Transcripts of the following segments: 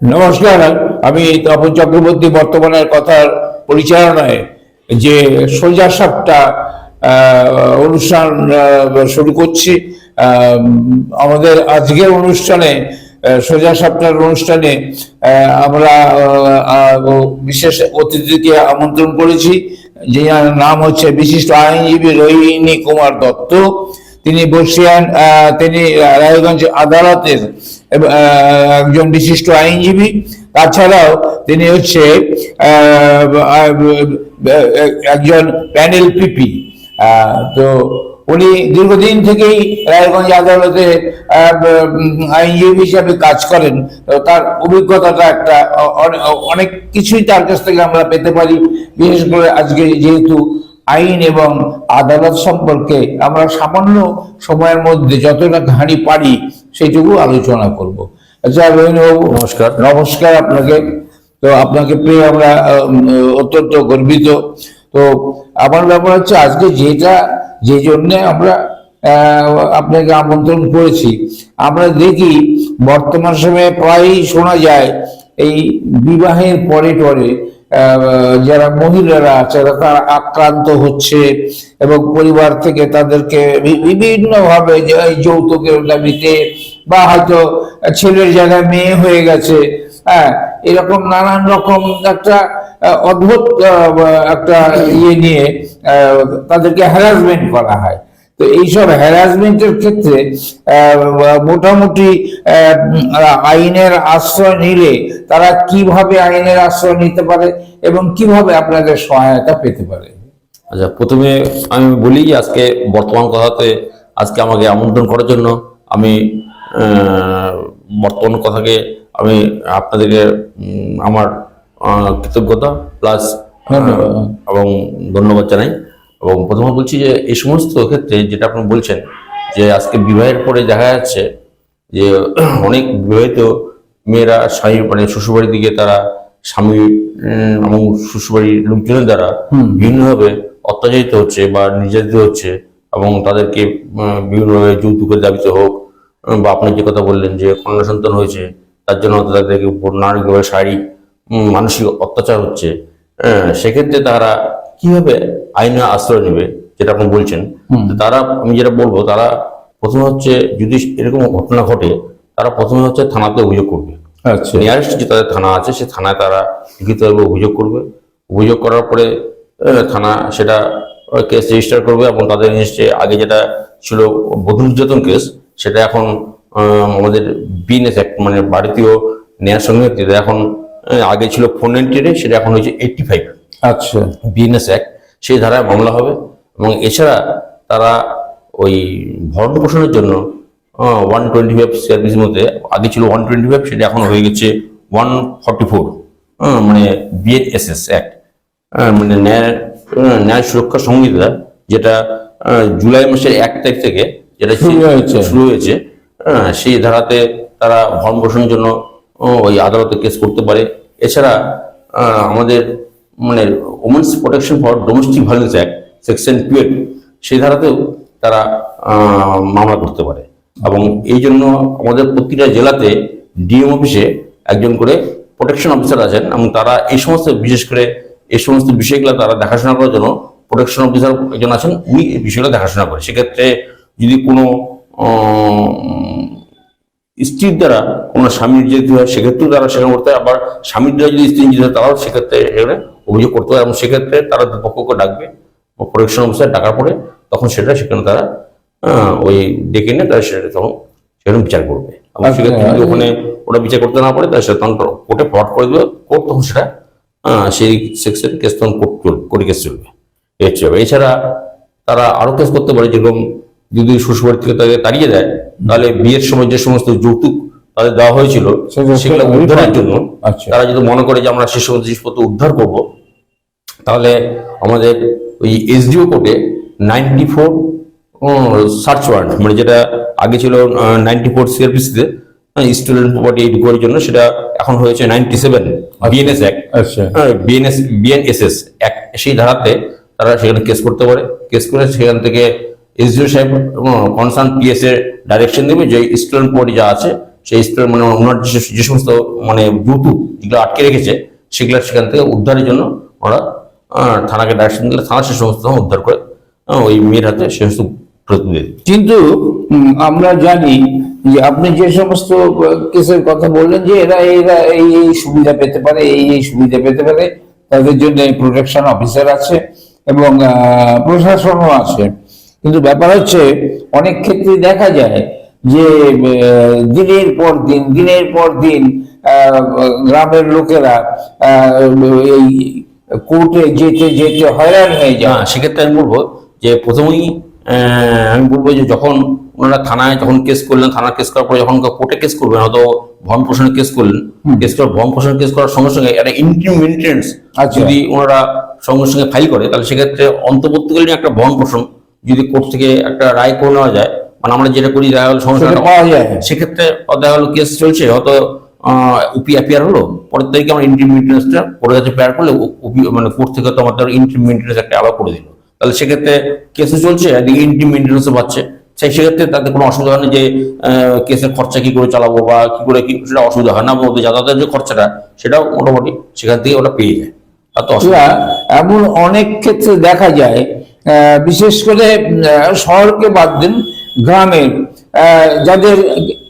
নমস্কার, আমি তপন চক্রবর্তী, বর্তমানের কথার পরিচালনায় যে সোজা সাপটা অনুষ্ঠান শুরু করছি। আমাদের আজকের অনুষ্ঠানে সোজা সাপটার অনুষ্ঠানে আমরা বিশেষ অতিথিকে আমন্ত্রণ করেছি। যার নাম হচ্ছে বিশিষ্ট আইনজীবী রোহিণী কুমার দত্ত। তিনি বর্ষিয়ান তিনি রায়গঞ্জ আদালতের একজন বিশিষ্ট আইনজীবী। তাছাড়াও তিনি হচ্ছে একজন প্যানেল পিপি। তো উনি দীর্ঘদিন থেকেই রায়গঞ্জ আদালতে আইনজীবী হিসাবে কাজ করেন। তার অভিজ্ঞতাটা একটা অনেক কিছুই তার কাছ থেকে আমরা পেতে পারি। বিশেষ করে আজকে যেহেতু আইন এবং আদালত সম্পর্কে আমরা সামান্য সময়ের মধ্যে যতটা ঘাড়ি পারি সেটুকু আলোচনা করব। আচ্ছা রবীন্দ্রবাবু নমস্কার। নমস্কার আপনাকে। তো আপনাকে পেয়ে আমরা অত্যন্ত গর্বিত। তো আমার ব্যাপার হচ্ছে আজকে যেটা যে জন্য আমরা আপনাকে আমন্ত্রণ করেছি আমরা দেখি বর্তমান সময়ে প্রায়ই শোনা যায় এই বিবাহের পরে পরে আহ, যারা মহিলারা আছে, তারা আক্রান্ত হচ্ছে এবং পরিবার থেকে তাদেরকে বিভিন্ন ভাবে যৌতুকের দাবিতে বা হয়তো ছেলের জায়গায় মেয়ে হয়ে গেছে হ্যাঁ এরকম নানান রকম একটা অদ্ভুত একটা ইয়ে নিয়ে তাদেরকে হ্যারাসমেন্ট করা হয়। তো এইসব হ্যারাসমেন্টের ক্ষেত্রে মোটামুটি আইনের আশ্রয় নিলে তারা কীভাবে আইনের আশ্রয় নিতে পারে এবং কীভাবে আপনাদের সহায়তা পেতে পারে? আচ্ছা প্রথমে আমি বলি আজকে বর্তমান কথাতে আজকে আমাকে আমন্ত্রণ করার জন্য আমি বর্তমান কথাকে আমি আপনাদেরকে আমার কৃতজ্ঞতা প্লাস এবং ধন্যবাদ জানাই। এবং প্রথমে বলছি যে এই সমস্ত ক্ষেত্রে যেটা আপনি বলছেন যে আজকে বিবাহের পরে দেখা যাচ্ছে যে অনেক বিবাহিত মেয়েরা স্বামী মানে শ্বশুরবাড়ির দিকে তারা স্বামী এবং শ্বশুরবাড়ির লোকজনের দ্বারা বিভিন্নভাবে অত্যাচারিত হচ্ছে বা নির্যাতিত হচ্ছে এবং তাদেরকে বিভিন্নভাবে যৌতুকের দাবিতে হোক বা আপনি যে কথা বললেন যে কন্যা সন্তান হয়েছে তার জন্য তাদেরকে নানানভাবে শারীরিক মানসিক অত্যাচার হচ্ছে হ্যাঁ, সেক্ষেত্রে তারা কীভাবে আইনে আশ্রয় নেবে যেটা আপনি বলছেন তারা আমি যেটা বলব তারা প্রথমে হচ্ছে যদি এরকম ঘটনা ঘটে তারা প্রথমে হচ্ছে থানাতে অভিযোগ করবে। আচ্ছা। নিয়ারেস্ট যে তাদের থানা আছে সে থানায় তারা লিখিতভাবে অভিযোগ করবে। অভিযোগ করার পরে থানা সেটা কেস রেজিস্টার করবে এবং তাদের নিশ্চে আগে যেটা ছিল বধূ নির্যাতন কেস সেটা এখন আমাদের বিএনএস অ্যাক্ট মানে ভারতীয় ন্যায় সংহিতা এখন আগে ছিল ফোর নাইনটি সেটা এখন হয়েছে এইটটি ফাইভ। আচ্ছা বিএনএস অ্যাক্ট সেই ধারায় মামলা হবে এবং এছাড়া তারা ওই ভরণ পোষণের জন্য ওয়ান টোয়েন্টি ফাইভ সিআরপিসির মধ্যে আগে ছিল ওয়ান টোয়েন্টি ফাইভ সেটা এখন হয়ে গেছে ওয়ান ফর্টি ফোর মানে বিএনএসএস অ্যাক্ট মানে ন্যায় ন্যায় সুরক্ষা সংহিতা যেটা জুলাই মাসের এক তারিখ থেকে যেটা শুরু হয়েছে। সেই ধারাতে তারা ভরণ পোষণের জন্য ওই আদালতে কেস করতে পারে এছাড়া আমাদের মানে women's protection for domestic violence act section twelve সেই ধারাতেও তারা মামলা করতে পারে। এবং এই জন্য আমাদের প্রতিটা জেলাতে ডিএম অফিসে একজন করে প্রোটেকশন অফিসার আছেন এবং তারা এই সমস্ত, বিশেষ করে এই সমস্ত বিষয়গুলো তারা দেখাশোনা করার জন্য প্রোটেকশন অফিসার একজন আছেন, উনি এই বিষয়গুলো দেখাশোনা করে। সেক্ষেত্রে যদি কোনো স্ত্রীর দ্বারা কোনো স্বামী নির্যাতিত হয়, সেক্ষেত্রেও তারা সেখানে করতে আবার স্বামীর দ্বারা যদি স্ত্রী নির্যাতিত হয়, তারাও সেক্ষেত্রে অভিযোগ করতে হয় এবং সেক্ষেত্রে তারা দুপক্ষকে ডাকবে প্রোটেকশন অফিসার ডাকার পরে তখন সেটা সেখানে তারা ওই ডেকে নিয়ে তারা সেটা তখন সেখানে বিচার করবে এবং আচ্ছা। সেক্ষেত্রে যদি ওখানে ওরা বিচার করতে না পারে তাহলে সেটা তখন কোর্টে ফরওয়ার্ড করে দেবে কোর্ট তখন সেটা সেই সেকশন কেস তখন কোর্ট কোর্টে কেস চলবে হচ্ছে। এছাড়া তারা আরও কেস করতে পারে যেরকম যদি শ্বশুরবাড়ি থেকে তাকে তাড়িয়ে দেয় তাহলে বিয়ের সময় যে সমস্ত যৌতুক তাদের দেওয়া হয়েছিল সেগুলো উদ্ধারের জন্য আচ্ছা। তারা যদি মনে করে যে আমরা সে সমস্ত জিনিসপত্র উদ্ধার করব তাহলে আমাদের ওই এসডিও কোর্টে নাইনটি ফোর সার্চ ওয়ারেন্ট মানে যেটা আগে ছিল নাইনটি ফোর সিআরপিসিতে স্টুডেন্ট প্রপার্টি রিকভারির জন্য সেটা এখন হয়েছে নাইনটি সেভেন বিএনএস অ্যাক্ট আচ্ছা। বিএনএস বিএনএসএস এক সেই ধারাতে তারা সেখানে কেস করতে পারে। কেস করে সেখান থেকে এসডিও সাহেব কনসার্ন পিএস এর ডাইরেকশন দেবে যে স্টুডেন্ট প্রপার্টি যা আছে সেই স্টুডেন্ট মানে ওনার যে সমস্ত মানে ব্লুটুথ যেগুলো আটকে রেখেছে সেগুলো সেখান থেকে উদ্ধারের জন্য ওরা থানাকে ডাইরেকশন দিলে থানা সে সমস্ত উদ্ধার করে ওই মেয়ের হাতে সে সমস্ত। কিন্তু আমরা জানি যে আপনি যে সমস্ত কেসের কথা বললেন যে এরা এরা এই এই সুবিধা পেতে পারে, এই এই সুবিধা পেতে পারে, তাদের জন্য প্রোটেকশন অফিসার আছে এবং প্রশাসনও আছে কিন্তু ব্যাপার হচ্ছে, অনেক ক্ষেত্রে দেখা যায় যে দিনের পর দিন, দিনের পর দিন গ্রামের লোকেরা এই কোর্টে যেতে যেতে হয়রান হয়ে যায়। সেক্ষেত্রে আমি বলব যে প্রথমেই আমি বলব যে যখন ওনারা থানায় যখন কেস করলেন থানার কেস করার পরে যখন কোর্টে কেস করবেন হয়তো ভরণ পোষণের কেস করলেন কেস করার ভরণ পোষণের কেস করার সঙ্গে সঙ্গে একটা ইন্টিম মেনটেন্স আচ্ছা। যদি ওনারা সঙ্গে সঙ্গে ফাইল করে তাহলে সেক্ষেত্রে অন্তর্বর্তীকালীন একটা ভরণ পোষণ যদি কোর্ট থেকে একটা রায় করে নেওয়া যায় মানে আমরা যেটা করি দেখা গেল যায়। সেক্ষেত্রে দেখা গেলো কেস চলছে হয়তো উপি অ্যাপিয়ার হলো? পরের তারিখে আমার ইন্টিম মেনটেন্সটা কোর্টের কাছে পেয়ার করলে উপি মানে কোর্ট থেকে তো আমাদের ইন্টিম মেনটেন্স একটা আবার করে দিল। তাহলে সেক্ষেত্রে কেসও চলছে এদিকে ইন্টিম মেনটেন্সও পাচ্ছে সেই সেক্ষেত্রে তাদের কোনো অসুবিধা হয় না যে কেসের খরচা কি করে চালাবো বা কি করে কি সেটা অসুবিধা হয় না। ওদের যাতায়াতের যে খরচাটা সেটাও মোটামুটি সেখান থেকে ওরা পেয়ে যায়। এমন অনেক ক্ষেত্রে দেখা যায় আহ, বিশেষ করে শহরকে বাদ দিন গ্রামের আহ, যাদের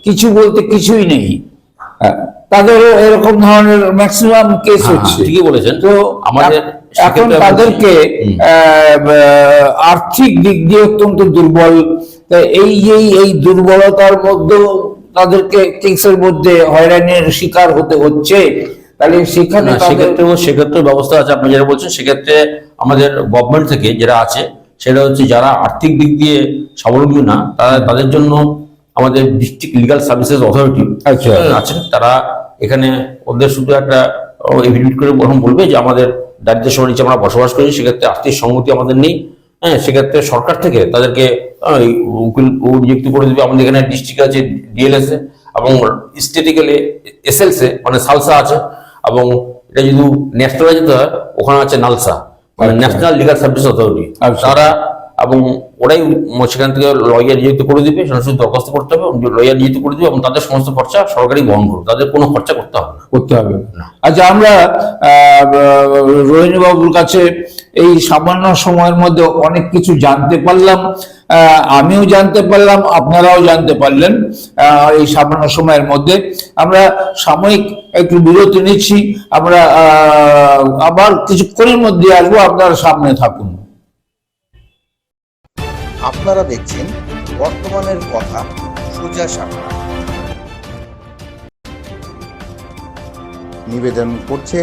কিছু বলতে কিছুই নেই তাদেরও এরকম ধরনের ম্যাক্সিমাম কেস হচ্ছে। ঠিকই বলেছেন। তো আমাদের এখন তাদেরকে আর্থিক দিক দিয়ে অত্যন্ত দুর্বল। এই যে এই দুর্বলতার মধ্যেও তাদেরকে কেসের মধ্যে হয়রানির শিকার হতে হচ্ছে। তাহলে সেখানে সেক্ষেত্রেও সেক্ষেত্রে ব্যবস্থা আছে। আপনি যেটা বলছেন সেক্ষেত্রে আমাদের গভর্নমেন্ট থেকে যেটা আছে সেটা হচ্ছে যারা আর্থিক দিক দিয়ে স্বাবলম্বী না তারা তাদের জন্য আমাদের ডিস্ট্রিক্ট লিগাল সার্ভিসেস অথরিটি। আছেন তারা এখানে ওদের শুধু একটা এভিডেন্ট করে প্রথম বলবে যে আমাদের দারিদ্র সীমার নিচে আমরা বসবাস করি সেক্ষেত্রে আর্থিক সংগতি আমাদের নেই হ্যাঁ সেক্ষেত্রে সরকার থেকে তাদেরকে উকিল নিযুক্ত করে দেবে আমাদের এখানে ডিস্ট্রিক্ট আছে ডিএলএস এ এবং স্টেটে গেলে এসএলস এ মানে সালসা আছে এবং এটা যদি ন্যাশনাল যেতে হয় ওখানে আছে নালসা মানে আচ্ছা। National legal service authority. তারা এবং ওরাই সেখান থেকে লয়ার নিযুক্ত করে দিবে সেখানে শুধু দরখাস্ত করতে হবে লয়ার নিযুক্ত করে দিবে এবং তাদের সমস্ত খরচা সরকারি বহন করবে। তাদের কোনো খরচা করতে হবে না। করতে হবে। আচ্ছা আমরা রোহিণী বাবুর কাছে এই সামান্য সময়ের মধ্যে অনেক কিছু জানতে পারলাম। আহ, আমিও জানতে পারলাম আপনারাও জানতে পারলেন আহ, এই সামান্য সময়ের মধ্যে। আমরা সাময়িক একটু বিরতি নিচ্ছি। আমরা আহ, আবার কিছুক্ষণের মধ্যে আসব আপনারা সামনে থাকুন। আপনারা দেখছেন বর্তমানের কথা সোজা সাপটা নিবেদন করছে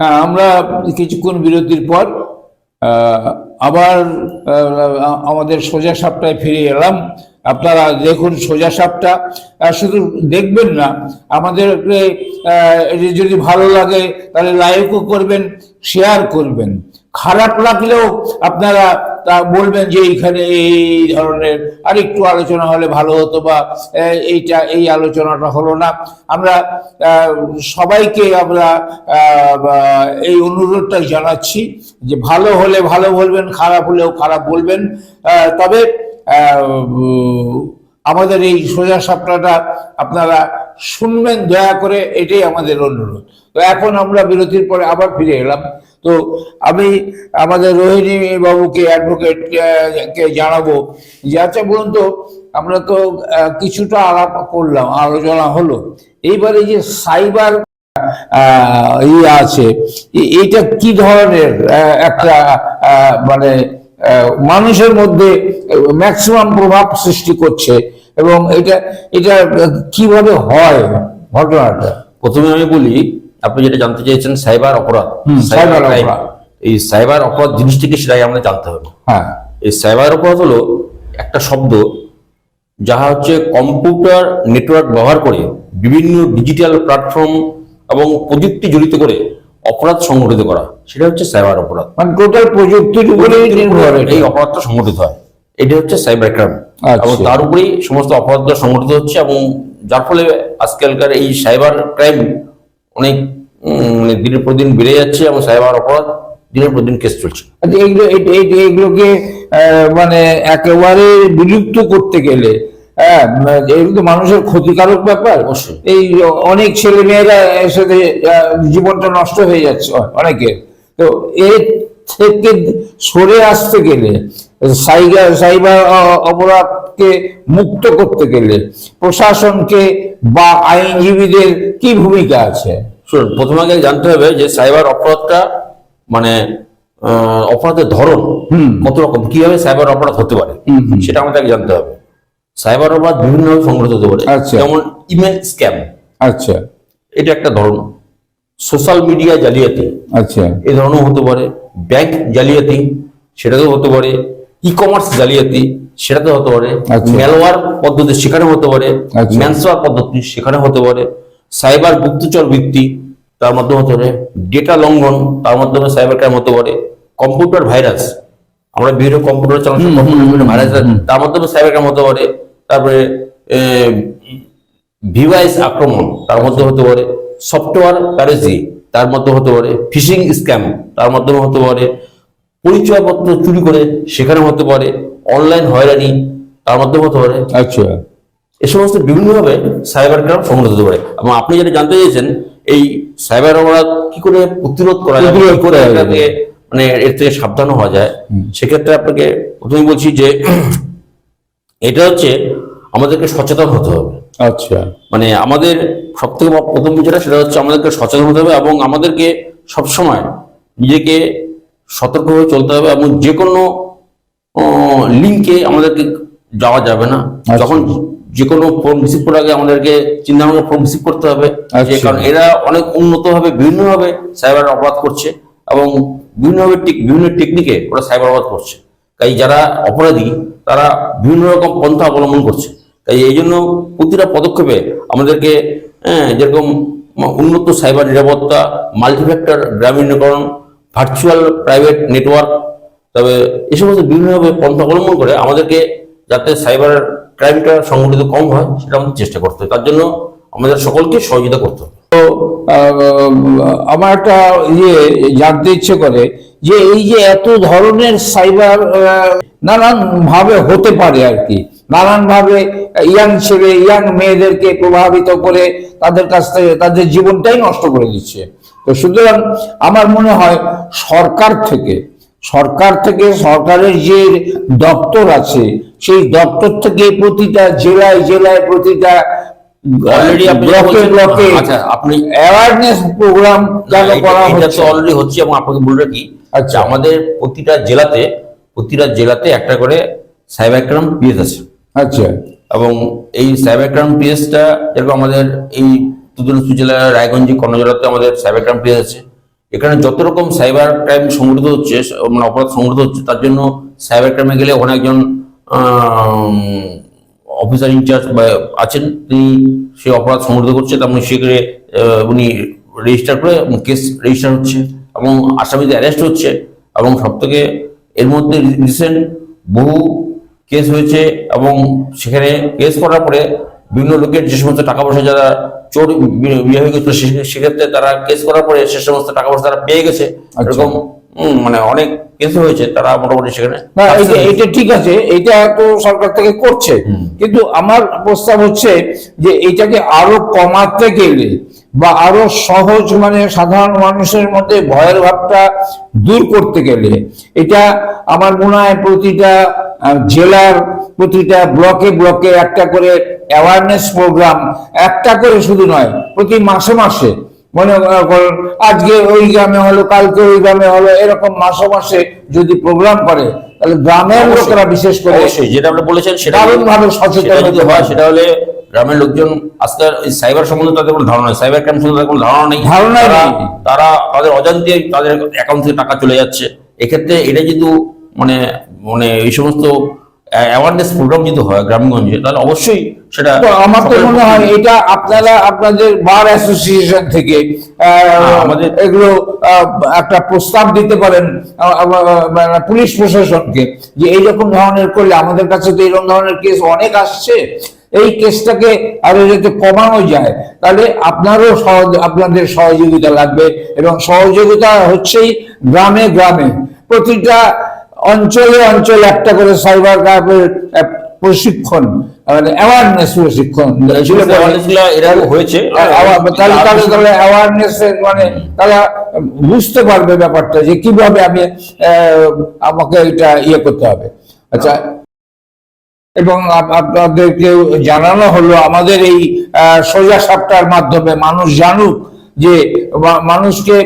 হ্যাঁ আমরা কিছুক্ষণ বিরতির পর আবার আমাদের সোজা সাপটায় ফিরে এলাম। আপনারা দেখুন সোজা সাপটা শুধু দেখবেন না, আমাদের যদি ভালো লাগে, তাহলে লাইকও করবেন শেয়ার করবেন। খারাপ লাগলেও আপনারা তা বলবেন যে এইখানে এই ধরনের আরেকটু আলোচনা হলে ভালো হতো বা এইটা, এই আলোচনাটা হলো না। আমরা সবাইকে আমরা এই অনুরোধটা জানাচ্ছি যে ভালো হলে ভালো বলবেন, খারাপ হলেও খারাপ বলবেন। তবে আমাদের এই সোজা সাপটাটা আপনারা শুনবেন, দয়া করে এটাই আমাদের অনুরোধ। তো এখন আমরা বিরতির পরে আবার ফিরে এলাম। তো আমি আমাদের রোহিণী বাবুকে অ্যাডভোকেট কে জানাব যে আচ্ছা বলুন তো, আমরা তো কিছুটা আলাপ করলাম, আলোচনা হলো। এইবারে যে সাইবার ইয়ে আছে এটা কি ধরনের একটা মানে মানুষের মধ্যে ম্যাক্সিমাম প্রভাব সৃষ্টি করছে এবং এটা এটা কীভাবে হয় ঘটনাটা? প্রথমে আমি বলি আপনি যেটা জানতে চেয়েছেন সাইবার অপরাধ। সাইবার অপরাধ। এই সাইবার অপরাধ জিনিসটিকে সেটাই আমাদের জানতে হবে। হ্যাঁ। এই সাইবার অপরাধ হলো একটা শব্দ যাহা হচ্ছে কম্পিউটার নেটওয়ার্ক ব্যবহার করে বিভিন্ন ডিজিটাল প্ল্যাটফর্ম এবং প্রযুক্তি জড়িত করে অপরাধ সংগঠিত করা সেটা হচ্ছে সাইবার অপরাধ মানে টোটাল প্রযুক্তির উপরেই নির্ভর। এই অপরাধটা সংগঠিত হয় এটা হচ্ছে সাইবার ক্রাইম আচ্ছা। এবং তার উপরেই সমস্ত অপরাধগুলো সংগঠিত হচ্ছে এবং যার ফলে আজকালকার এই সাইবার ক্রাইম অনেক মানে দিনের পর দিন বেড়ে যাচ্ছে এবং সাইবার অপরাধ দিনের পর দিন কেস চলছে আচ্ছা, এগুলো এই- এই- এইগুলোকে মানে একেবারে বিলুপ্ত করতে গেলে হ্যাঁ এগুলো তো মানুষের ক্ষতিকারক ব্যাপার। অবশ্যই। এই অনেক ছেলে মেয়েরা এর সাথে আহ, জীবনটা নষ্ট হয়ে যাচ্ছে অনেকের তো এর থেকে সরে আসতে গেলে সাইবার সাইবার অপরাধকে মুক্ত করতে গেলে প্রশাসনকে বা আইনজীবীদের কি ভূমিকা আছে? শুনুন প্রথমে আগে জানতে হবে যে সাইবার অপরাধটা মানে আহ, অপরাধের ধরন কত রকম কীভাবে সাইবার অপরাধ হতে পারে। সেটা আমাদের জানতে হবে। সাইবার অপরাধ বিভিন্নভাবে সংগঠিত হতে পারে। আচ্ছা। যেমন ইমেল স্ক্যাম। আচ্ছা। এটা একটা ধরন। সোশ্যাল মিডিয়া জালিয়াতি। আচ্ছা। এই ধরনের হতে পারে। ব্যাংক জালিয়াতি সেটাতেও হতে পারে। ই কমার্স জালিয়াতি সেটাতে হতে পারে। আচ্ছা। মেলওয়ার পদ্ধতি সেখানে হতে পারে। আচ্ছা। ম্যানসওয়ার পদ্ধতি সেখানে হতে পারে। সাইবার গুপ্তচর বৃত্তি তার মাধ্যমে হতে পারে। ডেটা লঙ্ঘন তার মাধ্যমে সাইবার ক্রাইম হতে পারে। কম্পিউটার ভাইরাস আমরা বিভিন্ন কম্পিউটার চালাচ্ছি কম্পিউটার বিভিন্ন ভাইরাস তার মাধ্যমে সাইবার ক্রাইম হতে পারে। তারপরে ভিভাইস আক্রমণ তার মধ্যে হতে পারে সফটওয়্যার প্যারেজি তার মধ্যে হতে পারে ফিশিং স্ক্যাম তার মাধ্যমে হতে পারে পরিচয়পত্র চুরি করে সেখানে হতে পারে অনলাইন হয়রানি তার মাধ্যমে হতে পারে আচ্ছা। এ সমস্ত বিভিন্নভাবে সাইবার ক্রাইম সংগঠিত হতে পারে। এবং আপনি যেটা জানতে চেয়েছেন এই সাইবার অপরাধ কি করে প্রতিরোধ করা যায় প্রতিরোধ করে যাবে। মানে এর থেকে সাবধান হওয়া যায়। সেক্ষেত্রে আপনাকে প্রথমে বলছি যে এটা হচ্ছে আমাদেরকে সচেতন হতে হবে। আচ্ছা। মানে আমাদের সব থেকে প্রথম বিষয়টা সেটা হচ্ছে আমাদেরকে সচেতন হতে হবে এবং আমাদেরকে সবসময় নিজেকে সতর্ক হয়ে চলতে হবে এবং যে কোনো লিঙ্কে আমাদেরকে যাওয়া যাবে না। আচ্ছা। যখন যে কোনো ফর্ম রিসিভ করার আগে আমাদেরকে চিন্তা ভাবনা ফর্ম রিসিভ করতে হবে। আচ্ছা। কারণ এরা অনেক উন্নতভাবে বিভিন্নভাবে সাইবার অপরাধ করছে এবং বিভিন্নভাবে বিভিন্ন টেকনিকে ওরা সাইবার অপরাধ করছে। তাই যারা অপরাধী তারা বিভিন্ন রকম পন্থা অবলম্বন করছে। এই জন্য প্রতিটা পদক্ষেপে আমাদেরকে হ্যাঁ, যেরকম উন্নত সাইবার নিরাপত্তা মাল্টিফ্যাক্টর গ্রামীণকরণ ভার্চুয়াল প্রাইভেট নেটওয়ার্ক তবে এই সমস্ত বিভিন্নভাবে পন্থা অবলম্বন করে আমাদেরকে যাতে সাইবার ক্রাইমটা সংগঠিত কম হয় সেটা আমাদের চেষ্টা করতে তার জন্য আমাদের সকলকে সহযোগিতা করতে তো আমার একটা ইয়ে জানতে ইচ্ছে করে যে এই যে এত ধরনের সাইবার নানান ভাবে হতে পারে আর কি। নানান ভাবে ইয়াং ছেলে ইয়াং মেয়েদেরকে প্রভাবিত করে তাদের কাছ থেকে তাদের জীবনটাই নষ্ট করে দিচ্ছে। তো সুতরাং আমার মনে হয় সরকার থেকে সরকার থেকে সরকারের যে দপ্তর আছে সেই দপ্তর থেকে প্রতিটা জেলায় জেলায় প্রতিটা ব্লকে ব্লকে আচ্ছা আপনি অ্যাওয়ারনেস প্রোগ্রাম করা হচ্ছে। অলরেডি হচ্ছে এবং আপনাকে বলে রাখি আচ্ছা। আমাদের প্রতিটা জেলাতে প্রতিটা জেলাতে একটা করে সাইবার ক্রাইম পিএস আছে। আচ্ছা। এবং এই সাইবার ক্রাইম পিএসটা যেরকম আমাদের এই তুদুলসু জেলা রায়গঞ্জ, কর্ণজেলাতে আমাদের সাইবার ক্রাইম পিএস আছে। এখানে যত রকম সাইবার ক্রাইম সংগঠিত হচ্ছে মানে অপরাধ সংগঠিত হচ্ছে, তার জন্য সাইবার ক্রাইমে গেলে ওখানে একজন অফিসার ইনচার্জ বা আছেন, তিনি সে অপরাধ সংগঠিত করছে তেমন সেখানে উনি রেজিস্টার করে কেস রেজিস্টার হচ্ছে এবং আসামিদের অ্যারেস্ট হচ্ছে এবং সব থেকে এর মধ্যে রিসেন্ট বহু কেস হয়েছে এবং সেখানে কেস করার পরে বিভিন্ন লোকের যে সমস্ত টাকা পয়সা যারা চোর বিয়ে হয়ে গেছিল সেক্ষেত্রে তারা কেস করার পরে সে সমস্ত টাকা পয়সা তারা পেয়ে গেছে। এরকম মানে অনেক কেস হয়েছে তারা মোটামুটি সেখানে এটা ঠিক আছে এটা তো সরকার থেকে করছে। কিন্তু আমার প্রস্তাব হচ্ছে যে এটাকে আরও কমাতে গেলে বা আরও সহজ মানে সাধারণ মানুষের মধ্যে ভয়ের ভাবটা দূর করতে গেলে এটা আমার মনে হয় প্রতিটা জেলার প্রতিটা ব্লকে ব্লকে একটা করে অ্যাওয়ারনেস প্রোগ্রাম একটা করে শুধু নয় প্রতি মাসে মাসে মনে করেন আজকে ওই গ্রামে হলো কালকে ওই গ্রামে হলো এরকম মাসে মাসে যদি প্রোগ্রাম করে তাহলে গ্রামের। লোকেরা বিশেষ করে যেটা আপনি বলেছেন সেটা দারুণভাবে সচেতন যদি হতে হয় সেটা হলে গ্রামের লোকজন আজকে সাইবার সম্বন্ধে তাদের কোনো ধারণা নেই সাইবার ক্রাইম সম্বন্ধে কোনো ধারণা নেই ধারণা তারা- নেই। তারা তাদের অজান্তে তাদের অ্যাকাউন্ট থেকে টাকা চলে যাচ্ছে এক্ষেত্রে এটা যদি মানে মানে এই সমস্ত অ্যাওয়ারনেস প্রোগ্রাম যদি হয় গ্রামগঞ্জে তাহলে অবশ্যই সেটা আমার তো মনে হয় এটা আপনারা আপনাদের বার অ্যাসোসিয়েশন থেকে আমাদের- এগুলো একটা প্রস্তাব দিতে পারেন মানে পুলিশ প্রশাসনকে যে এইরকম ধরনের করলে আমাদের কাছে তো এরকম ধরনের কেস অনেক আসছে। এই কেসটাকে আরও যাতে কমানো যায় তাহলে আপনারও আপনাদের সহযোগিতা লাগবে এবং সহযোগিতা হচ্ছেই গ্রামে গ্রামে। প্রতিটা অঞ্চলে অঞ্চলে একটা করে সাইবার ক্রাইমের প্রশিক্ষণ মানে অ্যাওয়ারনেস প্রশিক্ষণ। হয়েছে। তাহলে তাহলে তাহলে অ্যাওয়ারনেস মানে তারা বুঝতে পারবে ব্যাপারটা যে কীভাবে আমি আমাকে এটা ইয়ে করতে হবে। আচ্ছা এবং আপ- আপনাদেরকে জানানো হলো আমাদের এই সোজা সাপটার মাধ্যমে মানুষ জানুক যে মানুষকে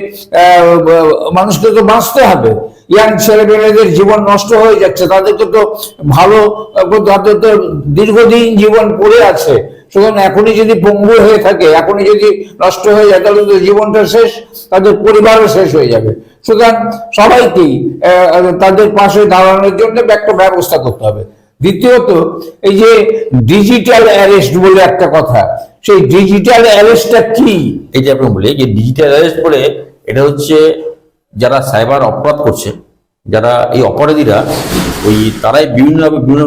মানুষকে তো বাঁচতে হবে। ইয়াং ছেলেমেয়েদের জীবন নষ্ট হয়ে যাচ্ছে তাদেরকে তো ভালো তাদের তো দীর্ঘদিন জীবন পড়ে আছে। সুতরাং এখনই যদি পঙ্গু হয়ে থাকে, এখনই যদি নষ্ট হয়ে যায়, তাহলে তো জীবনটা শেষ, তাদের পরিবারও শেষ হয়ে যাবে। সুতরাং সবাইকেই তাদের পাশে দাঁড়ানোর জন্য একটা ব্যবস্থা করতে হবে। দ্বিতীয়ত, এই যে ডিজিটাল অ্যারেস্ট বলে একটা কথা, সেই ডিজিটাল অ্যারেস্টটা কি? এই যে আপনি বলি যে ডিজিটাল অ্যারেস্ট বলে, এটা হচ্ছে যারা সাইবার অপরাধ করছে যারা এই অপরাধীরা ওই তারাই বিভিন্নভাবে বিভিন্ন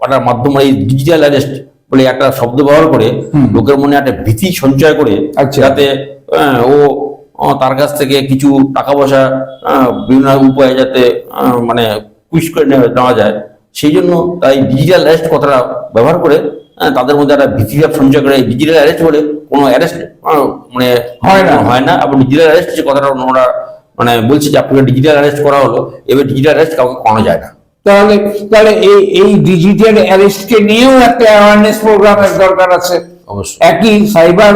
পাঠার মাধ্যমে এই ডিজিটাল অ্যারেস্ট বলে একটা শব্দ ব্যবহার করে লোকের মনে একটা ভীতি সঞ্চয় করে আচ্ছা। যাতে ও তার কাছ থেকে কিছু টাকা পয়সা বিভিন্ন উপায়ে যাতে মানে কুইশ করে নেওয়া যায় সেই জন্য তাই ডিজিটাল অ্যারেস্ট কথাটা ব্যবহার করে তাদের মধ্যে একটা ভীতিভাব সঞ্চয় করে ডিজিটাল অ্যারেস্ট বলে কোনো অ্যারেস্ট মানে হয় না। হয় না এবং ডিজিটাল অ্যারেস্ট যে কথাটা ওরা মানে বলছে যে আপনাকে ডিজিটাল অ্যারেস্ট করা হলো এবার ডিজিটাল অ্যারেস্ট কাউকে করানো যায় না। তাহলে তাহলে এই এই ডিজিটাল অ্যারেস্টকে নিয়েও একটা অ্যাওয়ারনেস প্রোগ্রামের দরকার আছে। অবশ্যই। একই সাইবার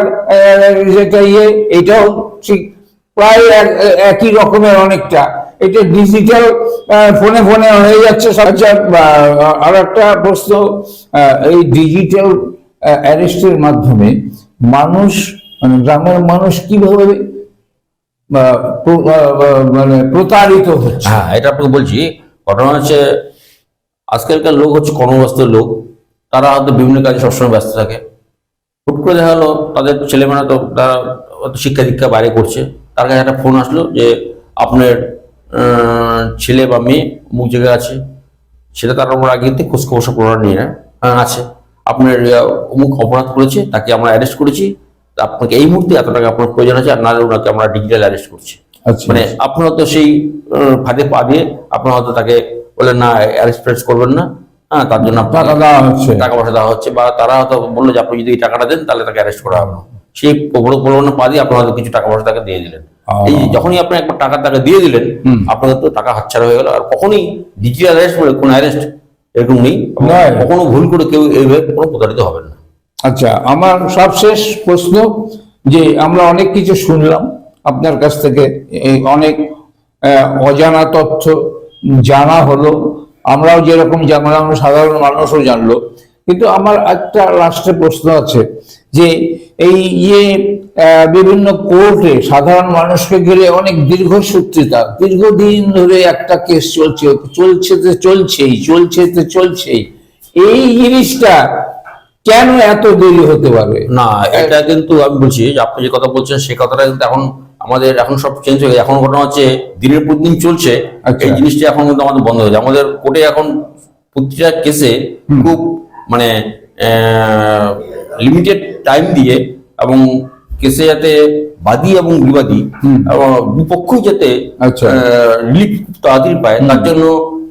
যেটা ইয়ে এটাও ঠিক। প্রায় এক- একই রকমের অনেকটা। এটা ডিজিটাল ফোনে ফোনে হয়ে যাচ্ছে সব। আর একটা প্রশ্ন এই ডিজিটাল অ্যারেস্টের মাধ্যমে মানুষ মানে গ্রামের মানুষ কীভাবে মানে প্রতারিত হচ্ছে। হ্যাঁ এটা আপনাকে বলছি, ঘটনা হচ্ছে, আজকালকার লোক হচ্ছে কর্মব্যস্ত লোক, তারা হয়তো বিভিন্ন কাজে সবসময় ব্যস্ত থাকে। হুট করে দেখা গেলো তাদের ছেলেমেয়েরা তো, তারা শিক্ষা দীক্ষা বাইরে করছে, তার কাছে একটা ফোন আসলো যে, আপনার ছেলে বা মেয়ে মুখ জায়গায় আছে, সেটা তারা আমরা আগে থেকে খোঁজ খবর সব নিয়ে নেয়। হ্যাঁ আছে। আপনার অমুক অপরাধ করেছে, তাকে আমরা অ্যারেস্ট করেছি আপনাকে এই মুহূর্তে এত টাকা আপনার প্রয়োজন আছে আর নাহলে ওনাকে আমরা ডিজিটাল অ্যারেস্ট করছি। আচ্ছা মানে আপনারা তো সেই ফাঁদে পা দিয়ে আপনারা হয়তো তাকে বললেন না অ্যারেস্ট ফ্যারেস্ট করবেন না। হ্যাঁ তার জন্য টাকা দেওয়া হচ্ছে। টাকা পয়সা দেওয়া হচ্ছে বা তারা হয়তো বলল যে আপনি যদি এই টাকাটা দেন তাহলে তাকে অ্যারেস্ট করা হবে। সেই প্রলোভনে পা দিয়ে আপনারা হয়তো কিছু টাকা পয়সা তাকে দিয়ে দিলেন। এই যখনই আপনি একবার টাকা তাকে দিয়ে দিলেন আপনাদের তো টাকা হাতছাড়া হয়ে গেল। আর কখনই ডিজিটাল অ্যারেস্ট বলে কোনো অ্যারেস্ট এরকম নেই। কখনো ভুল করে কেউ এইভাবে কোনো প্রতারিত হবেন না। আচ্ছা আমার সবশেষ প্রশ্ন যে আমরা অনেক কিছু শুনলাম আপনার কাছ থেকে অনেক অজানা তথ্য জানা হলো, আমরাও যেরকম জানলাম, সাধারণ মানুষও জানলো। কিন্তু আমার একটা লাস্টে প্রশ্ন আছে যে এই ইয়ে বিভিন্ন কোর্টে সাধারণ মানুষকে গেলে অনেক দীর্ঘসূত্রিতা দীর্ঘদিন ধরে একটা কেস চলছে চলছে তো চলছেই চলছে তো চলছেই। এই জিনিসটা কেন এত দেরি হতে পারে? না এটা কিন্তু আমি বলছি যে আপনি যে কথা বলছেন সে কথাটা কিন্তু এখন আমাদের এখন সব চেঞ্জ হয়ে গেছে। এখন ঘটনা হচ্ছে দিনের পর দিন চলছে আচ্ছা। এই জিনিসটা এখন কিন্তু আমাদের বন্ধ হয়ে যায়। আমাদের কোর্টে এখন প্রতিটা কেসে খুব মানে লিমিটেড টাইম দিয়ে এবং কেসে যাতে বাদী এবং বিবাদী এবং দুপক্ষই যাতে আচ্ছা। রিলিফ তাড়াতাড়ি পায় তার জন্য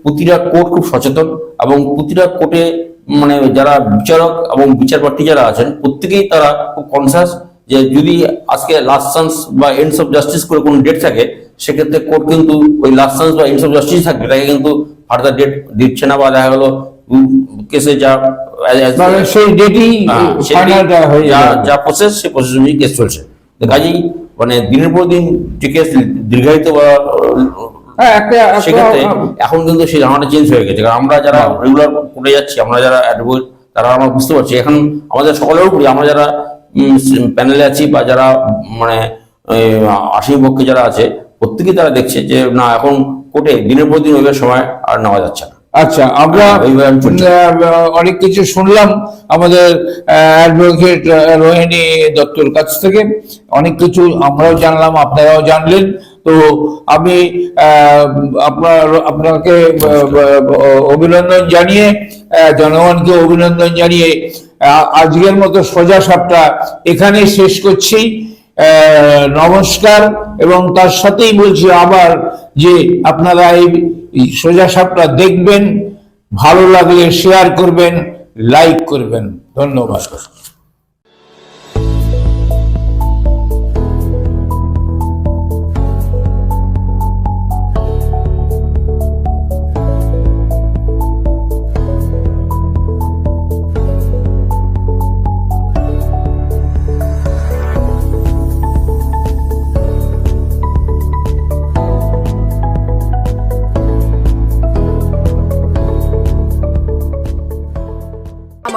প্রতিটা কোর্ট খুব সচেতন এবং প্রতিটা কোর্টে মানে যারা বিচারক এবং বিচারপ্রার্থী যারা আছেন প্রত্যেকেই তারা খুব কনসাস যে যদি আজকে লাস্ট চান্স বা এন্ডস অফ জাস্টিস করে কোনো ডেট থাকে সেক্ষেত্রে কোর্ট কিন্তু ওই লাস্ট চান্স বা এন্ডস অফ জাস্টিস থাকবে এটাকে কিন্তু ফার্দার ডেট দিচ্ছে না বা দেখা গেলো কেসে যা মানে সেই ডেটই হ্যাঁ, যা প্রসেস সেই প্রসেস অনুযায়ী কেস চলছে। কাজেই মানে দিনের পর দিন যে কেস দীর্ঘায়িত বা সেক্ষেত্রে এখন কিন্তু সেই ধারণাটা চেঞ্জ হয়ে গেছে। কারণ আমরা যারা রেগুলার কোর্টে যাচ্ছি আমরা যারা অ্যাডভোকেট তারা আমরা বুঝতে পারছি। এখন আমাদের সকলের উপরে আমরা যারা প্যানেলে আছি বা যারা মানে আসামি পক্ষে যারা আছে প্রত্যেকেই তারা দেখছে যে না এখন কোর্টে দিনের পর দিন ওইভাবে সময় আর নেওয়া যাচ্ছে না। আচ্ছা আমরা হ্যাঁ, অনেক কিছু শুনলাম আমাদের অ্যাডভোকেট রোহিণী দত্তর কাছ থেকে। অনেক কিছু আমরাও জানলাম আপনারাও জানলেন। তো আমি আপনার, আপনাকে অভিনন্দন জানিয়ে জনগণকে অভিনন্দন জানিয়ে আজকের মতো সোজা সাপটা এখানেই শেষ করছি। নমস্কার এবং তার সাথেই বলছি আবার যে আপনারা এই সোজা সাপটা দেখবেন, ভালো লাগলে শেয়ার করবেন লাইক করবেন। ধন্যবাদ।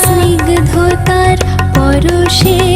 স্নিগ্ধতার পরশে